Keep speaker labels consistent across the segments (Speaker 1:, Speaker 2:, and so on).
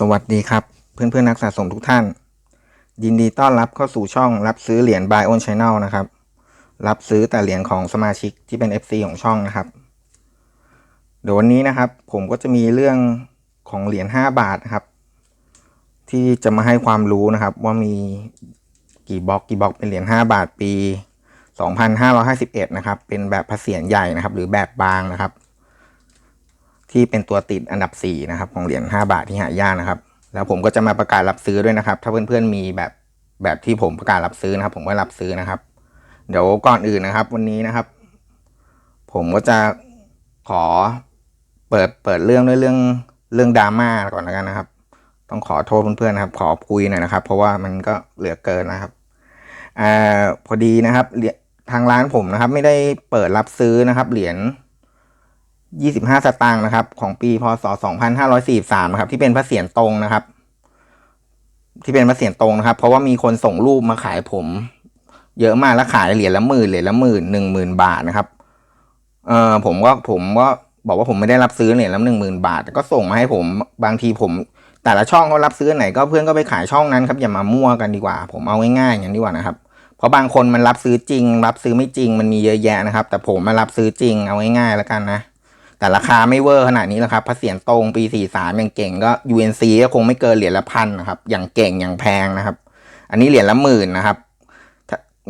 Speaker 1: สวัสดีครับ เพื่อนเพื่อนนักสะสมทุกท่าน ยินดีต้อนรับเข้าสู่ช่องรับซื้อเหรียญ Buy on Channel นะครับ รับซื้อแต่เหรียญของสมาชิกที่เป็น FC ของช่องนะครับ เดี๋ยววันนี้นะครับ ผมก็จะมีเรื่องของเหรียญ5บาทนะครับ ที่จะมาให้ความรู้นะครับ ว่ามีกี่บล็อกกี่บล็อกเป็นเหรียญ5บาทปี 2551 นะครับ เป็นแบบผเสียนใหญ่นะครับ หรือแบบบางนะครับ ที่เป็นตัวติดอันดับ4นะครับของเหรียญ5บาทที่หายากนะครับ แล้วผมก็จะมาประกาศรับซื้อด้วยนะครับ ถ้าเพื่อนๆมีแบบแบบที่ผมประกาศรับซื้อนะครับ ผมก็รับซื้อนะครับ เดี๋ยวก่อนอื่นนะครับ วันนี้นะครับ ผมก็จะขอเปิดเปิดเรื่องด้วยเรื่องเรื่องดราม่าก่อนแล้วกันนะครับ ต้องขอโทษเพื่อนๆนะครับ ขอคุยหน่อยนะครับ เพราะว่ามันก็เหลือเกินนะครับอ่าพอดีนะครับทางร้านผมนะครับ ไม่ได้เปิดรับซื้อนะครับ เหรียญ 25 สตางค์นะครับ ของปีพศ 2543นะครับ ที่เป็นพระเศียรตรงนะครับ ที่เป็นพระเศียรตรงนะครับ เพราะว่ามีคนส่งรูปมาขายผม เยอะมากแล้วขายเหรียญละหมื่นเหรียญละหมื่นหนึ่งหมื่นบาทนะครับเออผมก็ผมก็บอกว่าผมไม่ได้รับซื้อเหรียญละหนึ่งหมื่นบาทแต่ก็ส่งมาให้ผมบางทีผม แต่ละช่องเขารับซื้อไหนก็เพื่อนก็ไปขายช่องนั้นครับอย่ามามั่วกันดีกว่า ผมเอาง่ายๆอย่างนี้ดีกว่านะครับเพราะบางคนมันรับซื้อจริง รับซื้อไม่จริงมันมีเยอะแยะนะครับ แต่ผมมารับซื้อจริงเอาง่ายๆแล้วกันนะ แต่ราคาไม่เวอร์ขนาดนี้แล้วครับพระเศียรตรงปี 43 อย่างเก่งก็ UNC ก็คงไม่เกินเหรียญละพันนะครับ อย่างเก่งอย่างแพงนะครับ อันนี้เหรียญละหมื่นนะครับ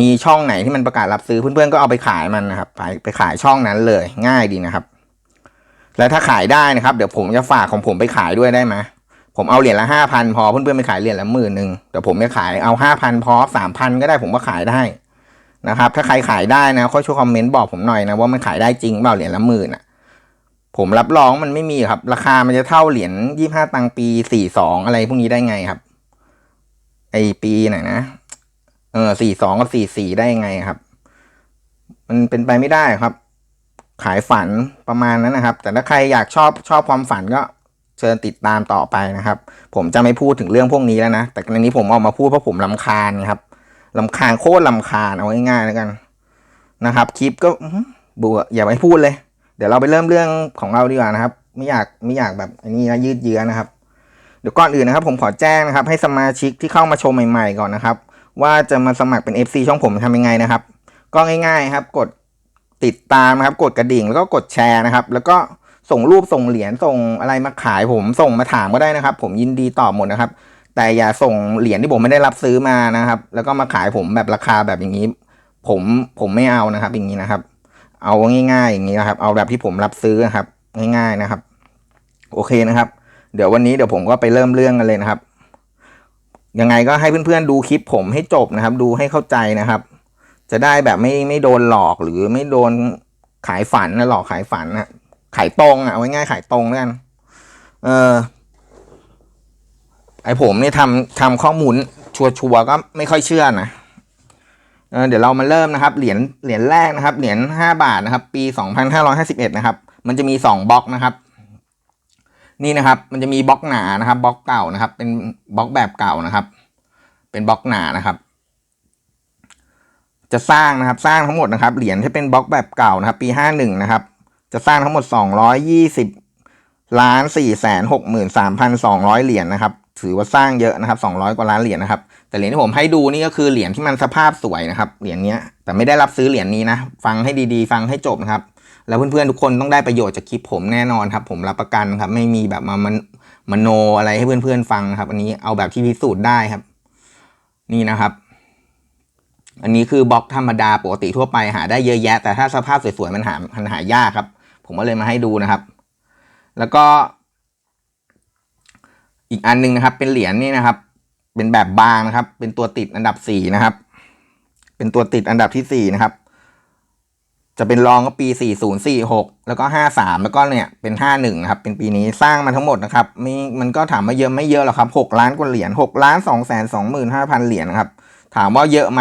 Speaker 1: มีช่องไหนที่มันประกาศรับซื้อเพื่อนๆก็เอาไปขายมันนะครับ ไปไปขายช่องนั้นเลยง่ายดีนะครับ แล้วถ้าขายได้นะครับ เดี๋ยวผมจะฝากของผมไปขายด้วยได้ไหมผมเอาเหรียญละห้าพันพอเพื่อนๆไปขายเหรียญละหมื่นหนึ่งเดี๋ยวผมจะขายเอาห้าพันพอสามพันก็ได้ผมก็ขายได้นะครับ ถ้าใครขายได้นะค่อยช่วยคอมเมนต์บอกผมหน่อยนะว่ามันขายได้จริงเปล่าเหรียญละหมื่นอะ ผมรับรองมันไม่มีครับ ราคามันจะเท่าเหรียญยี่ห้าตังปีสี่สองอะไรพวกนี้ได้ไงครับ ไอปีไหนนะเออสี่สองกับสี่สี่ได้ไงครับ มันเป็นไปไม่ได้ครับ ขายฝันประมาณนั้นนะครับ แต่ถ้าใครอยากชอบชอบความฝันก็เชิญติดตามต่อไปนะครับ ผมจะไม่พูดถึงเรื่องพวกนี้แล้วนะ แต่ในนี้ผมออกมาพูดเพราะผมลำคาญครับลำคาญโคตรลำคาญเอาง่ายๆแล้วกันนะครับ คลิปก็บื่อย่าไปพูดเลย ดี๋ยวเราไปเริ่มเรื่องของเราดีกว่านะครับ ไม่อยากไม่อยากแบบอันนี้นะยืดเยื้อนะครับ เดี๋ยวก่อนอื่นนะครับ ผมขอแจ้งนะครับ ให้สมาชิกที่เข้ามาชมใหม่ ๆ ก่อนนะครับ ว่าจะมาสมัครเป็น FC ช่องผมทำยังไงนะครับ ก็ง่าย ๆครับ กดติดตามนะครับ กดกระดิ่งแล้วก็กดแชร์นะครับ แล้วก็ส่งรูปส่งเหรียญส่งอะไรมาขายผมส่งมาถามก็ได้นะครับ ผมยินดีตอบหมดนะครับ แต่อย่าส่งเหรียญที่ผมไม่ได้รับซื้อมานะครับ แล้วก็มาขายผมแบบราคาแบบอย่างนี้ ผมผมไม่เอานะครับ อย่างนี้นะครับ เอาง่ายๆอย่างนี้นะครับ เอาแบบที่ผมรับซื้อครับ ง่ายๆนะครับ โอเคนะครับ เดี๋ยววันนี้เดี๋ยวผมก็ไปเริ่มเรื่องกันเลยนะครับ ยังไงก็ให้เพื่อนๆดูคลิปผมให้จบนะครับ ดูให้เข้าใจนะครับ จะได้แบบไม่ไม่โดนหลอกหรือไม่โดนขายฝันนะหลอกขายฝันนะขายตรงอะเอาง่ายๆขายตรงแล้วกัน เออไอผมเนี่ยทำทำข้อมูลชัวร์ๆก็ไม่ค่อยเชื่อนะ เเดี๋ยวเรามาเริ่มนะครับเหรียญเหรียญแรกนะครับเหรียญห้าบาทนะครับ ปีสองพันห้าร้อยห้าสิบเอ็ดนะครับ มันจะมีสองบล็อกนะครับ นี่นะครับ มันจะมีบล็อกหนานะครับบล็อกเก่านะครับ เป็นบล็อกแบบเก่านะครับ เป็นบล็อกหนานะครับ จะสร้างนะครับสร้างทั้งหมดนะครับเหรียญที่เป็นบล็อกแบบเก่านะครับ ปีห้าหนึ่งนะครับ จะสร้างทั้งหมดสองร้อยยี่สิบ ล้านสี่แสนหกหมื่นสามพันสองร้อยเหรียญนะครับ ถือว่าสร้างเยอะนะครับสองร้อยกว่าล้านเหรียญนะครับ แต่เหรียญที่ผมให้ดูนี่ก็คือเหรียญที่มันสภาพสวยนะครับ เหรียญนี้แต่ไม่ได้รับซื้อเหรียญนี้นะ ฟังให้ดีๆ ฟังให้จบนะครับ แล้วเพื่อนๆทุกคนต้องได้ประโยชน์จากคลิปผมแน่นอนครับ ผมรับประกันครับ ไม่มีแบบมามันมโนอะไรให้เพื่อนๆฟังครับ อันนี้เอาแบบที่พิสูจน์ได้ครับ นี่นะครับอันนี้คือบล็อกธรรมดาปกติทั่วไปหาได้เยอะแยะ แต่ถ้าสภาพสวยๆมันหามันหายากครับ ผมก็เลยมาให้ดูนะครับ แล้วก็ อีกอันหนึงนะครับ เป็นเหรียญนี่นะครับ เป็นแบบบางนะครับ เป็นตัวติดอันดับสี่นะครับ เป็นตัวติดอันดับที่สี่นะครับ จะเป็นรองก็ปีสี่ศูนย์สี่หกแล้วก็ห้าสามแล้วก็เนี่ยเป็นห้าหนึ่งครับ เป็นปีนี้สร้างมาทั้งหมดนะครับมีมันก็ถามว่าเยอะไม่เยอะหรอกครับหกล้านกว่าเหรียญหกล้านสองแสนสองหมื่นห้าพันเหรียญนะครับ ถามว่าเยอะไหม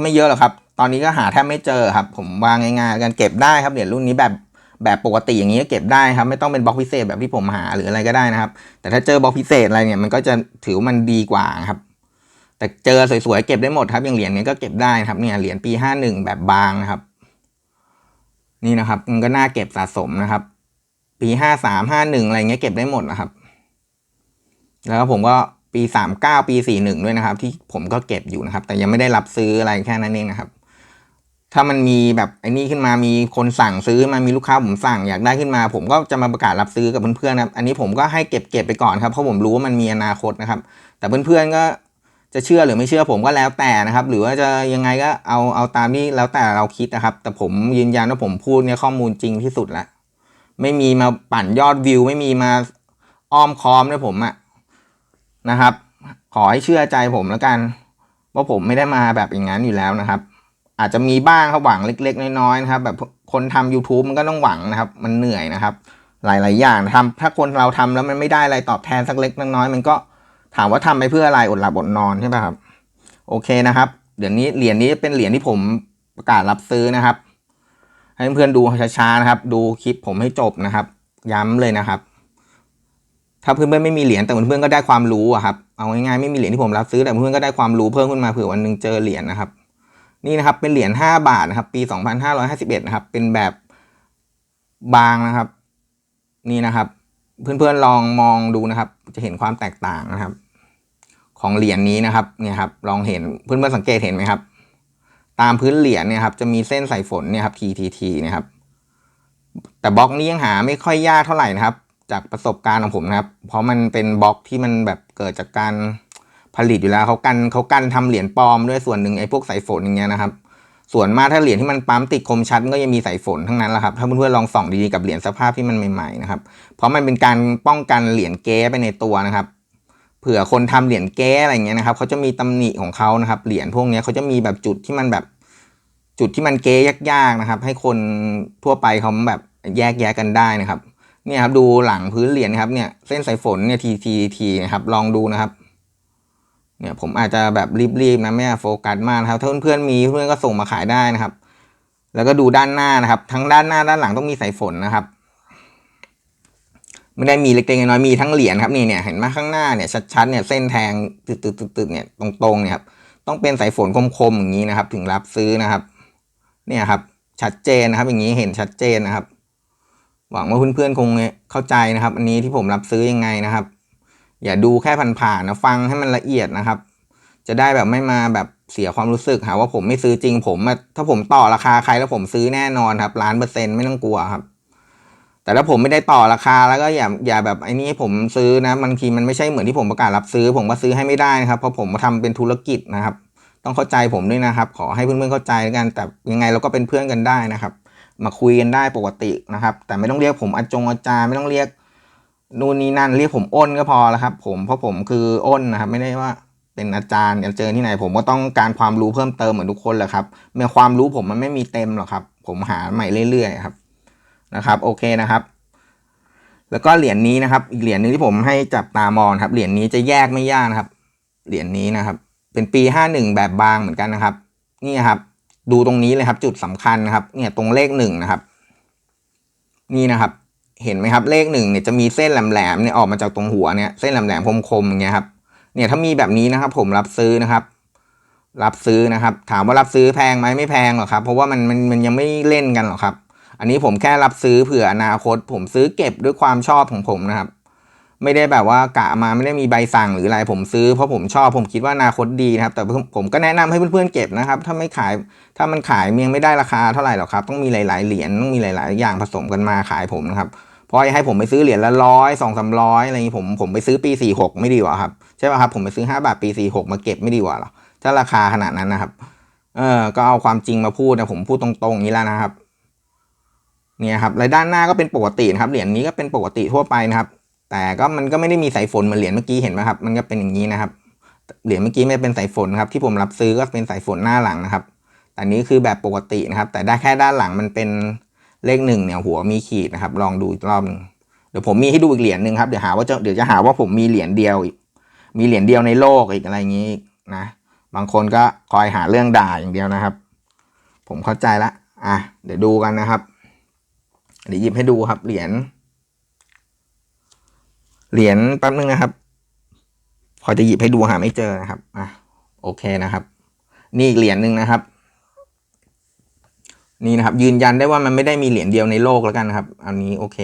Speaker 1: ไม่เยอะหรอกครับ ตอนนี้ก็หาแทบไม่เจอครับ ผมวางง่ายๆกันเก็บได้ครับเหรียญรุ่นนี้แบบ แบบปกติอย่างนี้ก็เก็บได้ครับไม่ต้องเป็นบล็อกพิเศษแบบที่ผมหาหรืออะไรก็ได้นะครับ แต่ถ้าเจอบล็อกพิเศษอะไรเนี่ยมันก็จะถือมันดีกว่าครับ แต่เจอสวยๆเก็บได้หมดครับอย่างเหรียญนี้ก็เก็บได้ครับเนี่ยเหรียญปีห้าหนึ่งแบบบางนะครับ นี่นะครับมันก็น่าเก็บสะสมนะครับ ปีห้าสามห้าหนึ่งอะไรเงี้ยเก็บได้หมดนะครับ แล้วก็ผมก็ปีสามเก้าปีสี่หนึ่งด้วยนะครับ ที่ผมก็เก็บอยู่นะครับ แต่ยังไม่ได้รับซื้ออะไรแค่นั้นเองนะครับ ถ้ามันมีแบบไอ้นี่ขึ้นมามีคนสั่งซื้อมามีลูกค้าผมสั่งอยากได้ขึ้นมา ผมก็จะมาประกาศรับซื้อกับเพื่อนๆนะครับ อันนี้ผมก็ให้เก็บเก็บไปก่อนครับเพราะผมรู้ว่ามันมีอนาคตนะครับ แต่เพื่อนๆก็จะเชื่อหรือไม่เชื่อผมก็แล้วแต่นะครับ หรือว่าจะยังไงก็เอาเอาตามที่แล้วแต่เราคิดนะครับ แต่ผมยืนยันว่าผมพูดเนี่ยข้อมูลจริงที่สุดแล้วไม่มีมาปั่นยอดวิว ไม่มีมาอ้อมค้อมด้วยผมอะนะครับ ขอให้เชื่อใจผมแล้วกัน ว่าผมไม่ได้มาแบบอย่างนั้นอยู่แล้วนะครับ อาจจะมีบ้างครับหวังเล็ก ๆ น้อยๆนะครับ แบบคนทำ YouTube มันก็ต้องหวังนะครับ มันเหนื่อยนะครับ หลาย ๆ อย่างทำถ้าคนเราทำแล้วมันไม่ได้อะไรตอบแทนสักเล็กน้อยมันก็ถามว่าทำไปเพื่ออะไรอดหลับอดนอนใช่ป่ะครับ โอเคนะครับเดี๋ยวนี้เหรียญนี้เป็นเหรียญที่ผมประกาศรับซื้อนะครับ ให้เพื่อนดูช้าๆนะครับ ดูคลิปผมให้จบนะครับ ย้ำเลยนะครับ ถ้าเพื่อนๆไม่มีเหรียญแต่เพื่อนๆก็ได้ความรู้อะครับเอาง่ายๆไม่มีเหรียญที่ผมรับซื้อแต่เพื่อนๆก็ได้ความรู้เพิ่มขึ้นมาเผื่อวันหนึ่งเจอเหรียญนะครับ นี่นะครับเป็นเหรียญห้าบาทนะครับ ปีสองพันห้าร้อยห้าสิบเอ็ดนะครับ เป็นแบบบางนะครับ นี่นะครับ เพื่อนๆลองมองดูนะครับ จะเห็นความแตกต่างนะครับ ของเหรียญนี้นะครับ เนี่ยครับ ลองเห็นเพื่อนๆสังเกตเห็นไหมครับ ตามพื้นเหรียญเนี่ยครับ จะมีเส้นสายฝนเนี่ยครับ TTT นะครับ แต่บล็อกนี้ยังหาไม่ค่อยยากเท่าไหร่นะครับ จากประสบการณ์ของผมนะครับ เพราะมันเป็นบล็อกที่มันแบบเกิดจากการ ผลิตอยู่แล้วเขากันเขากันทำเหรียญปลอมด้วยส่วนหนึ่งไอ้พวกสายฝนอย่างเงี้ยนะครับ ส่วนมากถ้าเหรียญที่มันปั๊มติดคมชัดก็ยังมีสายฝนทั้งนั้นแหละครับถ้าเพื่อนๆลองส่องดีๆกับเหรียญสภาพที่มันใหม่ๆนะครับเพราะมันเป็นการป้องกันเหรียญเก๊ไปในตัวนะครับเผื่อคนทำเหรียญแก้อะไรเงี้ยนะครับเขาจะมีตำหนิของเขานะครับเหรียญพวกนี้เขาจะมีแบบจุดที่มันแบบจุดที่มันเก๊ยากๆนะครับ ให้คนทั่วไปเขาแบบแยกแยะกันได้นะครับเนี่ยครับดูหลังพื้นเหรียญนะครับเนี่ยเส้นสายฝนเนี่ยทีทีทีนะครับลองดูนะครับ เนี่ยผมอาจจะแบบรีบๆนะไม่โฟกัสมากนะครับถ้าเพื่อนๆมีเพื่อนก็ส่งมาขายได้นะครับ แล้วก็ดูด้านหน้านะครับ ทั้งด้านหน้าด้านหลังต้องมีสายฝนนะครับไม่ได้มีเล็กๆน้อยๆมีทั้งเหรียญครับนี่เนี่ยเห็นไหมข้างหน้าเนี่ยชัดๆเนี่ยเส้นแทงตึกๆๆเนี่ยตรงๆเนี่ยครับต้องเป็นสายฝนคมๆอย่างนี้นะครับ ถึงรับซื้อนะครับ เนี่ยครับ ชัดเจนนะครับ อย่างนี้เห็นชัดเจนนะครับ หวังว่าเพื่อนๆคงเข้าใจนะครับ อันนี้ที่ผมรับซื้อยังไงนะครับ อย่าดูแค่ผ่านๆนะฟังให้มันละเอียดนะครับ จะได้แบบไม่มาแบบเสียความรู้สึกหาว่าผมไม่ซื้อจริงผมถ้าผมต่อราคาใครแล้วผมซื้อแน่นอนครับล้านเปอร์เซ็นต์ไม่ต้องกลัวครับ แต่ถ้าผมไม่ได้ต่อราคาแล้วก็อย่าอย่าแบบไอ้นี้ให้ผมซื้อนะบางทีมันไม่ใช่เหมือนที่ผมประกาศรับซื้อ ผมก็ซื้อให้ไม่ได้นะครับ เพราะผมทำเป็นธุรกิจนะครับ ต้องเข้าใจผมด้วยนะครับ ขอให้เพื่อนๆเข้าใจกันแต่ยังไงเราก็เป็นเพื่อนกันได้นะครับ มาคุยกันได้ปกตินะครับ แต่ไม่ต้องเรียกผมอาจงอาจารย์ไม่ต้องเรียก นู่นนี่นั่นเรียกผมอ้นก็พอแล้วครับ ผมเพราะผมคืออ้นนะครับ ไม่ได้ว่าเป็นอาจารย์จะเจอที่ไหน ผมก็ต้องการความรู้เพิ่มเติมเหมือนทุกคนแหละครับเมื่อความรู้ผมมันไม่มีเต็มหรอกครับ ผมหาใหม่เรื่อยๆครับนะครับ โอเคนะครับ แล้วก็เหรียญนี้นะครับ อีกเหรียญนึงที่ผมให้จับตามองครับ เหรียญนี้จะแยกไม่ยากนะครับ เหรียญนี้นะครับ เป็นปีห้าหนึ่งแบบบางเหมือนกันนะครับ นี่ครับ ดูตรงนี้เลยครับ จุดสำคัญนะครับ เนี่ยตรงเลขหนึ่งนะครับ นี่นะครับ เห็นไหมครับเลขหนึ่งเนี่ยจะมีเส้นแหลมๆเนี่ยออกมาจากตรงหัวเนี่ยเส้นแหลมๆคมๆอย่างเงี้ยครับเนี่ยถ้ามีแบบนี้นะครับ ผมรับซื้อนะครับ รับซื้อนะครับ ถามว่ารับซื้อแพงไหมไม่แพงหรอกครับ เพราะว่ามันมันมันยังไม่เล่นกันหรอกครับ อันนี้ผมแค่รับซื้อเผื่ออนาคต ผมซื้อเก็บด้วยความชอบของผมนะครับ ไม่ได้แบบว่ากะมาไม่ได้มีใบสั่งหรืออะไรผมซื้อเพราะผมชอบผมคิดว่าอนาคตดีนะครับ แต่ผมก็แนะนำให้เพื่อนๆเก็บนะครับ ถ้าไม่ขายถ้ามันขายเมียงไม่ได้ราคาเท่าไหร่หรอกครับ ต้องมีหลาย ๆ เหรียญต้องมีหลาย ๆ อย่างผสมกันมาขายผมนะครับ เพราะให้ผมไปซื้อเหรียญละร้อยสองสามร้อยอะไรอย่างนี้ผมผมไปซื้อปีสี่หกไม่ดีกว่าครับใช่ป่ะครับผมไปซื้อห้าบาทปีสี่หกมาเก็บไม่ดีกว่าหรอถ้าราคาขนาดนั้นนะครับ เออก็เอาความจริงมาพูดนะผมพูดตรงๆงนี้แล้วนะครับ เนี่ยครับและด้านหน้าก็เป็นปกตินะครับเหรียญนี้ก็เป็นปกติทั่วไปนะครับ แต่ก็มันก็ไม่ได้มีสายฝนเหมือนเหรียญเมื่อกี้เห็นไหมครับ มันก็เป็นอย่างนี้นะครับเหรียญเมื่อกี้ไม่เป็นสายฝนครับที่ผมรับซื้อก็เป็นสายฝนหน้าหลังนะครับแต่นี้คือแบบปกตินะครับ แต่ได้แค่ด้านหลังมันเป็น เลขหนึ่งเนี่ยหัวมีขีดนะครับ ลองดูอีกรอบหนึงเดี๋ยวผมมีให้ดูอีกเหรียญหนึ่งครับเดี๋ยวหาว่าจะเดี๋ยวจะหาว่าผมมีเหรียญเดียวอีก มีเหรียญเดียวในโลกอีกอะไรอย่างนี้นะ บางคนก็คอยหาเรื่องด่าอย่างเดียวนะครับ ผมเข้าใจละอะเดี๋ยวดูกันนะครับ เดี๋ยวหยิบให้ดูครับเหรียญเหรียญแป๊บนึงนะครับ พอจะหยิบให้ดูหาไม่เจอนะครับอะโอเคนะครับ นี่อีกเหรียญหนึ่งนะครับ นี่นะครับ ยืนยันได้ว่ามันไม่ได้มีเหรียญเดียวในโลกแล้วกันนะครับ อันนี้โอเค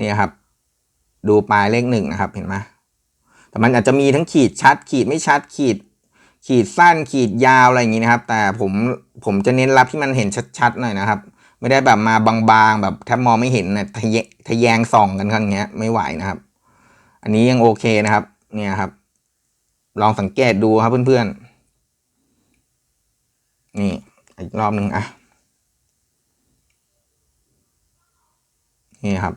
Speaker 1: นี่ครับ ดูปลายเลขหนึ่งนะครับ เห็นไหมแต่มันอาจจะมีทั้งขีดชัด ขีดไม่ชัด ขีด ขีดสั้น ขีดยาวอะไรอย่างนี้นะครับ แต่ผมผมจะเน้นรับที่มันเห็นชัดๆหน่อยนะครับ ไม่ได้แบบมาบางๆแบบแทบมองไม่เห็นนะทะแยทะแยงส่องกันข้างเงี้ยไม่ไหวนะครับ อันนี้ยังโอเคนะครับ เนี่ยครับ ลองสังเกตดูครับเพื่อนๆนี่ อีกรอบหนึ่งอะ นี่ครับ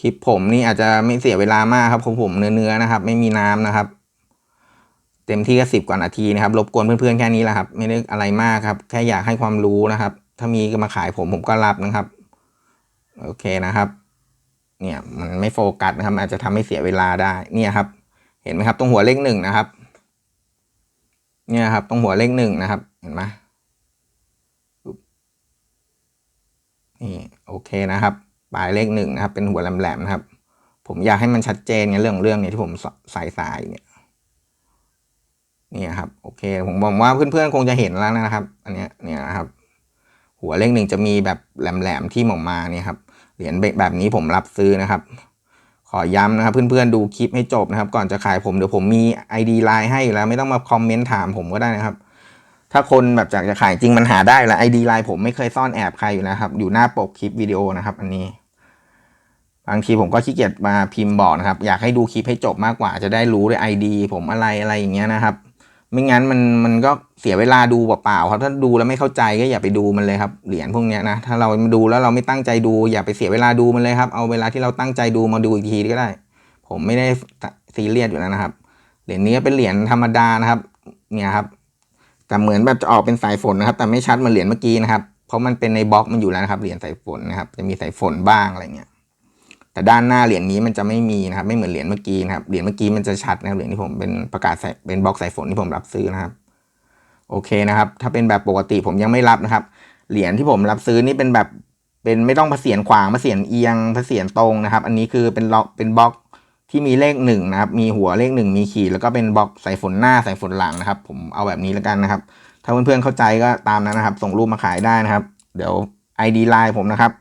Speaker 1: คลิปผมนี่อาจจะไม่เสียเวลามากครับของผมเนื้อๆนะครับ ไม่มีน้ำนะครับ เต็มที่ก็สิบกว่านาทีนะครับรบกวนเพื่อนๆแค่นี้แหละครับ ไม่ได้อะไรมากครับ แค่อยากให้ความรู้นะครับ ถ้ามีก็มาขายผมผมก็รับนะครับ โอเคนะครับ เนี่ยมันไม่โฟกัสนะครับ อาจจะทำให้เสียเวลาได้ เนี่ยครับ เห็นไหมครับ ตรงหัวเลขหนึ่งนะครับ เนี่ยครับ ตรงหัวเลขหนึ่งนะครับ เห็นไหมนี่โอเคนะครับ ปลายเลขหนึ่งนะครับ เป็นหัวแหลมๆนะครับ ผมอยากให้มันชัดเจนในเรื่องของเรื่องเนี่ยที่ผมใส่สายเนี่ยนี่ครับโอเค ผมบอกว่าเพื่อนๆคงจะเห็นแล้วนะครับ อันเนี้ยเนี่ยนะครับ หัวเลขหนึ่งจะมีแบบแหลมๆที่ออกมาเนี่ยครับเหรียญแบบนี้ผมรับซื้อนะครับ ขอย้ำนะครับเพื่อนๆดูคลิปให้จบนะครับ ก่อนจะขายผมเดี๋ยวผมมี ID ไลน์ให้อยู่แล้วไม่ต้องมาคอมเมนต์ถามผมก็ได้นะครับ ถ้าคนแบบจากจะขายจริงมันหาได้แล้ว ID ไลน์ผมไม่เคยซ่อนแอบใครอยู่นะครับ อยู่หน้าปกคลิปวิดีโอนะครับ อันนี้ บางทีผมก็ขี้เกียจมาพิมพ์บอกนะครับ อยากให้ดูคลิปให้จบมากกว่าจะได้รู้ด้วย ID ผมอะไรอะไรอย่างเงี้ยนะครับ ไม่งั้นมันมันก็เสียเวลาดูเปล่าๆครับถ้าดูแล้วไม่เข้าใจก็อย่าไปดูมันเลยครับเหรียญพวกนี้นะถ้าเราดูแล้วเราไม่ตั้งใจดู อย่าไปเสียเวลาดูมันเลยครับ เอาเวลาที่เราตั้งใจดูมาดูอีกทีก็ได้ ผมไม่ได้ซีเรียสอยู่แล้วนะครับเหรียญนี้เป็นเหรียญธรรมดานะครับ เนี่ยครับแต่เหมือนแบบจะออกเป็นสายฝนนะครับ แต่ไม่ชัดเหมือนเหรียญเมื่อกี้นะครับ เพราะมันเป็นในบล็อกมันอยู่แล้วนะครับเหรียญสายฝนนะครับ จะมีสายฝนบ้างอะไรเงี้ย แต่ด้านหน้าเหรียญนี้มันจะไม่มีนะครับ ไม่เหมือนเหรียญเมื่อกี้นะครับ เหรียญเมื่อกี้มันจะชัดนะครับ เหรียญที่ผมเป็นประกาศใส่เป็นบล็อกสายฝนที่ผมรับซื้อนะครับ โอเคนะครับ ถ้าเป็นแบบปกติผมยังไม่รับนะครับ เหรียญที่ผมรับซื้อนี่เป็นแบบเป็นไม่ต้องผเสียนขวางผเสียนเอียงผเสียนตรงนะครับ อันนี้คือเป็นล็อกเป็นบล็อกที่มีเลขหนึ่งนะครับ มีหัวเลขหนึ่งมีขีดแล้วก็เป็นบล็อกใส่ฝนหน้าใส่ฝนหลังนะครับ ผมเอาแบบนี้แล้วกันนะครับ ถ้าเพื่อนๆเข้าใจก็ตามนั้นนะครับ ส่งรูปมาขายได้นะครับ เดี๋ยว ID ไลน์ผมนะครับ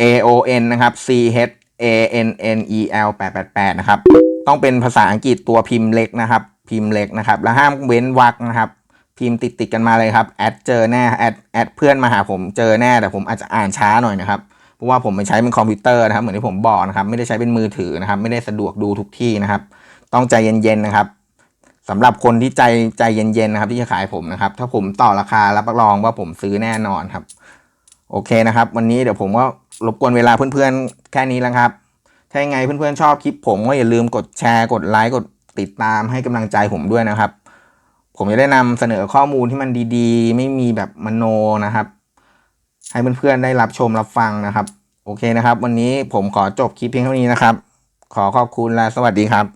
Speaker 1: A O N นะครับ C H A N N E L 888นะครับ ต้องเป็นภาษาอังกฤษตัวพิมพ์เล็กนะครับ พิมพ์เล็กนะครับ แล้วห้ามเว้นวรรคนะครับ พิมพ์ติดติดๆกันมาเลยครับ แอดเจอแน่ แอดแอดเพื่อนมาหาผมเจอแน่ แต่ผมอาจจะอ่านช้าหน่อยนะครับ เพราะว่าผมไม่ใช้เป็นคอมพิวเตอร์นะครับ เหมือนที่ผมบอกนะครับ ไม่ได้ใช้เป็นมือถือนะครับ ไม่ได้สะดวกดูทุกที่นะครับ ต้องใจเย็นๆนะครับสำหรับคนที่ใจใจเย็นๆนะครับ ที่จะขายผมนะครับ ถ้าผมต่อราคารับรองว่าผมซื้อแน่นอนครับ โอเคนะครับ วันนี้เดี๋ยวผมก็รบกวนเวลาเพื่อนๆ แค่นี้แล้วครับ ถ้ายังไงเพื่อนๆชอบคลิปผมก็อย่าลืมกดแชร์กดไลค์กดติดตามให้กำลังใจผมด้วยนะครับ ผมจะได้นำเสนอข้อมูลที่มันดีๆ ไม่มีแบบมโนนะครับ ให้เพื่อนๆได้รับชมรับฟังนะครับ โอเคนะครับ วันนี้ผมขอจบคลิปเพียงเท่านี้นะครับ ขอขอบคุณและสวัสดีครับ